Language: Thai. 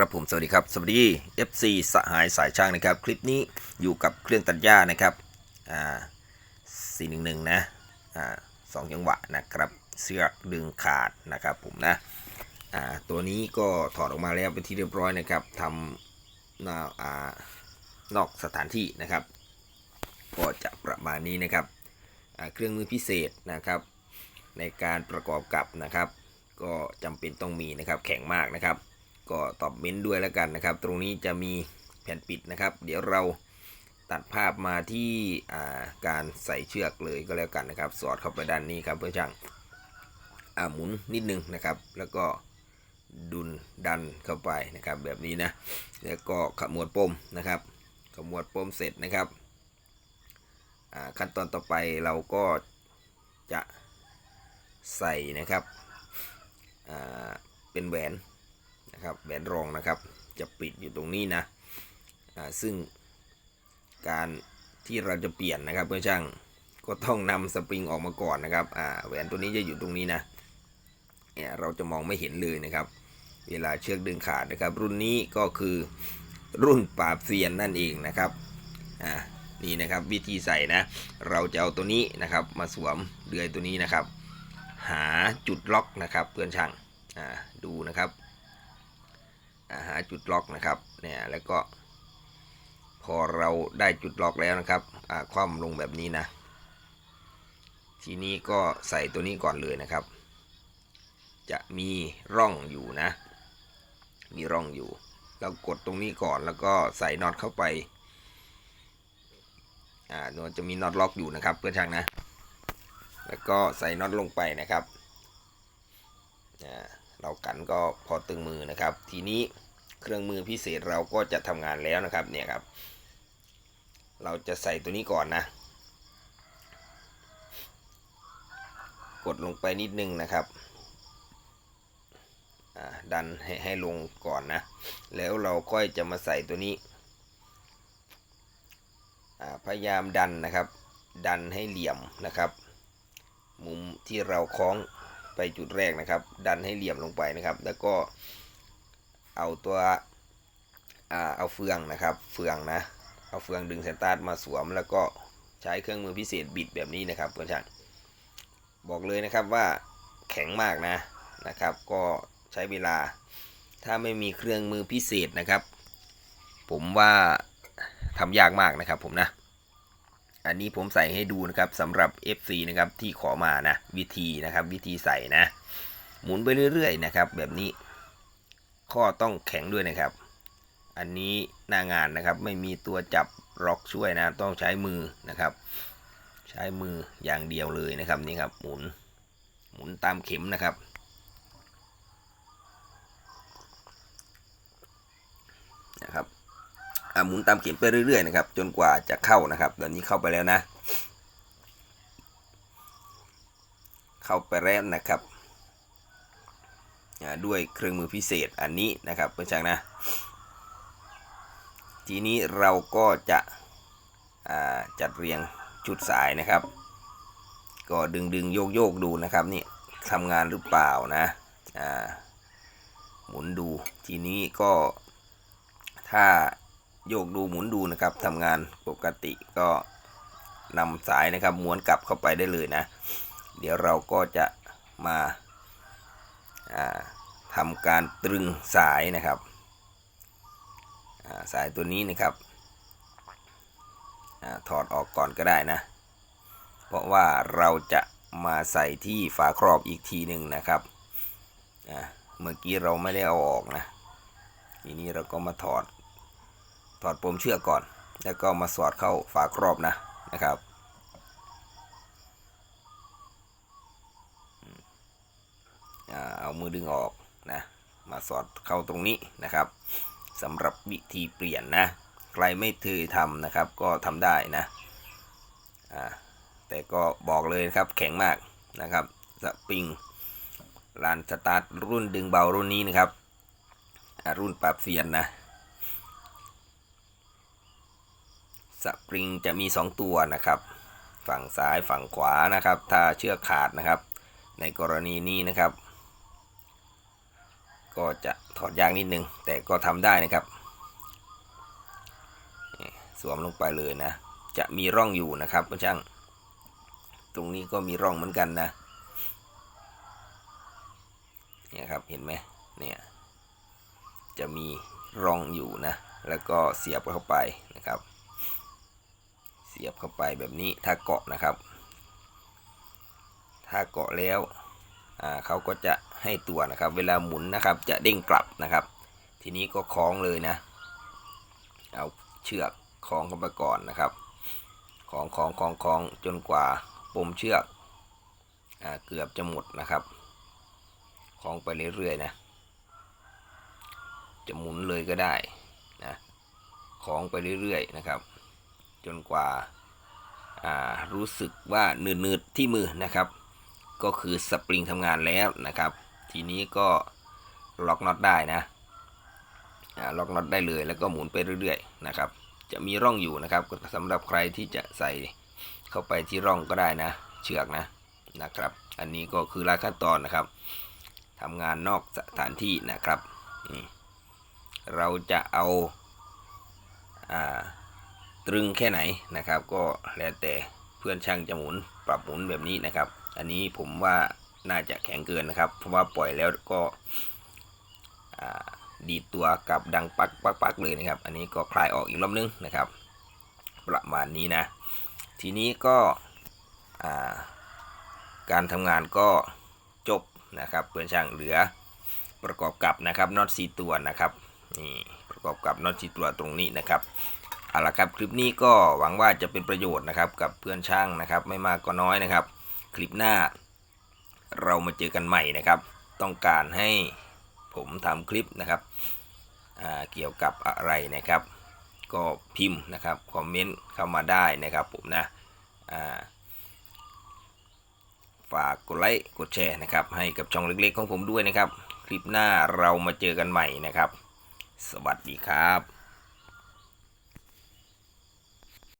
ครับผมสวัสดีครับ สวัสดี FC สหายสายช่างนะครับ คลิปนี้อยู่กับเครื่องตัดหญ้านะครับอ่า411 นะอ่าสองจังหวะนะครับ เสื้อดึงขาดนะครับผมนะอ่าตัวนี้ก็ถอดออกมาแล้วเป็นที่เรียบร้อยนะครับทำน้าอ่านอกสถานที่นะครับ ก็จะประมาณนี้นะครับอ่าเครื่องมือพิเศษนะครับ ในการประกอบกับนะครับ ก็จำเป็นต้องมีนะครับแข็งมากนะครับ ก็ตอบเม้นต์ด้วยแล้วกันนะครับ ตรงนี้จะมีแผ่นปิดนะครับ เดี๋ยวเราตัดภาพมาที่าการใส่เชือกเลยก็แล้วกันนะครับ สอดเข้าไปด้านนี้ครับเพื่อช่างหมุนนิดนึงนะครับ แล้วก็ดุนดันเข้าไปนะครับ แบบนี้นะแล้วก็ขมวดปมนะครับ ขมวดปมเสร็จนะครับขั้นตอนต่อไปเราก็จะใส่นะครับเป็นแหวน นะครับแหวนรองนะครับจะปิดอยู่ตรงนี้นะซึ่งการที่เราจะเปลี่ยนนะครับเพื่อช่างก็ต้องนำสปริงออกมาก่อนนะครับแหวนตัวนี้จะอยู่ตรงนี้นะเนี่ยเราจะมองไม่เห็นเลยนะครับ เวลาเชือกดึงขาดนะครับ รุ่นนี้ก็คือรุ่นปราบเซียนนั่นเองนะครับอ่านี่นะครับวิธีใส่นะ เราจะเอาตัวนี้นะครับ มาสวมเดือยตัวนี้นะครับ หาจุดล็อกนะครับเพื่อนช่างอ่าดูนะครับ หาจุดล็อกนะครับเนี่ยแล้วก็ พอเราได้จุดล็อกแล้วนะครับคว่ำลงแบบนี้นะ ทีนี้ก็ใส่ตัวนี้ก่อนเลยนะครับ จะมีร่องอยู่นะ มีร่องอยู่ เรากดตรงนี้ก่อนแล้วก็ใส่น็อตเข้าไปอ่าจะมีน็อตล็อกอยู่นะครับ เพื่อนช่างนะ แล้วก็ใส่น็อตลงไปนะครับอ่า เรากันก็พอตึงมือนะครับ ทีนี้เครื่องมือพิเศษเราก็จะทำงานแล้วนะครับเนี่ยครับ เราจะใส่ตัวนี้ก่อนนะ กดลงไปนิดนึงนะครับดันให้ให้ลงก่อนนะ แล้วเราค่อยจะมาใส่ตัวนี้ พยายามดันนะครับ ดันให้เหลี่ยมนะครับ มุมที่เราคล้อง ไปจุดแรกนะครับ ดันให้เหลี่ยมลงไปนะครับ แล้วก็เอาตัวอ่าเอาเฟืองนะครับ เฟืองนะ เอาเฟืองดึงสตาร์ทมาสวม แล้วก็ใช้เครื่องมือพิเศษบิดแบบนี้นะครับเพื่อนช่างบอกเลยนะครับว่าแข็งมากนะนะครับ ก็ใช้เวลา ถ้าไม่มีเครื่องมือพิเศษนะครับ ผมว่าทำยากมากนะครับผมนะ อันนี้ผมใส่ให้ดูนะครับสำหรับ FC นะครับที่ขอมานะวิธีนะครับ วิธีใส่นะ หมุนไปเรื่อยๆนะครับ แบบนี้ ข้อต้องแข็งด้วยนะครับ อันนี้หน้างานนะครับไม่มีตัวจับล็อกช่วยนะ ต้องใช้มือนะครับ ใช้มืออย่างเดียวเลยนะครับนี่ครับ หมุนหมุนตามเข็มนะครับนะครับ หมุนตามเข็มไปเรื่อยๆนะครับ จนกว่าจะเข้านะครับตอนนี้เข้าไปแล้วนะ เข้าไปแล้วนะครับด้วยเครื่องมือพิเศษอันนี้นะครับเพื่อนช่างนะ ทีนี้เราก็จะจัดเรียงชุดสายนะครับ ก็ดึงดึงโยกโยกดูนะครับนี่ทำงานหรือเปล่านะหมุนดูทีนี้ก็ถ้า โยกดูหมุนดูนะครับทำงานปกติก็นำสายนะครับม้วนกลับเข้าไปได้เลยนะ เดี๋ยวเราก็จะมาาทำการตรึงสายนะครับาสายตัวนี้นะครับอถอดออกก่อนก็ได้นะ เพราะว่าเราจะมาใส่ที่ฝาครอบอีกทีหนึ่งนะครับเมื่อกี้เราไม่ได้เอาออกนะทีนี้เราก็มาถอด ถอดปมเชือกก่อน แล้วก็มาสอดเข้าฝาครอบนะนะครับเอามือดึงออกนะมาสอดเข้าตรงนี้นะครับสำหรับวิธีเปลี่ยนนะ ใครไม่เคยทำนะครับ ก็ทำได้นะแต่ก็บอกเลยครับแข็งมากนะครับสปริงลานสตาร์ทรุ่นดึงเบารุ่นนี้นะครับรุ่นปรับเซียนนะ สปริงจะมี 2 ตัวนะครับ ฝั่งซ้ายฝั่งขวานะครับ ถ้าเชือกขาดนะครับ ในกรณีนี้นะครับ ก็จะถอดยากนิดนึง แต่ก็ทำได้นะครับ สวมลงไปเลยนะ จะมีร่องอยู่นะครับช่าง ตรงนี้ก็มีร่องเหมือนกันนะเนี่ยครับเห็นไหมเนี่ยจะมีร่องอยู่นะ แล้วก็เสียบเข้าไป เสียบเข้าไปแบบนี้ถ้าเกาะนะครับ ถ้าเกาะแล้วเขาก็จะให้ตัวนะครับ เวลาหมุนนะครับจะเด้งกลับนะครับ ทีนี้ก็คล้องเลยนะ เอาเชือกคล้องเข้าไปก่อนนะครับคล้องคล้องคล้องคล้องจนกว่าปมเชือกอเกือบจะหมดนะครับคล้องไปเรื่อยๆนะ จะหมุนเลยก็ได้นะคล้องไปเรื่อยๆนะครับ จนกว่าารู้สึกว่าหนืดๆที่มือนะครับ ก็คือสปริงทำงานแล้วนะครับ ทีนี้ก็ล็อกน็อตได้นะล็อกน็อตได้เลยแล้วก็หมุนไปเรื่อยๆนะครับ จะมีร่องอยู่นะครับสำหรับใครที่จะใส่เข้าไปที่ร่องก็ได้นะ เชือกนะนะครับ อันนี้ก็คือรายขั้นตอนนะครับทำงานนอกสถานที่นะครับ เราจะเอาอ่า ตรึงแค่ไหนนะครับ ก็แล้วแต่เพื่อนช่างจะหมุนปรับหมุนแบบนี้นะครับ อันนี้ผมว่าน่าจะแข็งเกินนะครับ เพราะว่าปล่อยแล้วก็ดีตัวกับดังปักปักปักเลยนะครับ อันนี้ก็คลายออกอีกรอบนึงนะครับ ประมาณนี้นะ ทีนี้ก็าการทำงานก็จบนะครับเพื่อนช่างเหลือประกอบกับนะครับน็อตสีตัวนะครับนี่ประกอบกับน็อตสีตัวตรงนี้นะครับ เอาละครับคลิปนี้ก็หวังว่าจะเป็นประโยชน์นะครับกับเพื่อนช่างนะครับ ไม่มากก็น้อยนะครับ คลิปหน้า เรามาเจอกันใหม่นะครับ ต้องการให้ผมทำคลิปนะครับเกี่ยวกับอะไรนะครับ ก็พิมพ์นะครับคอมเมนต์เข้ามาได้นะครับผมนะฝากกดไลค์กดแชร์นะครับ ให้กับช่องเล็กๆของผมด้วยนะครับ คลิปหน้าเรามาเจอกันใหม่นะครับ สวัสดีครับ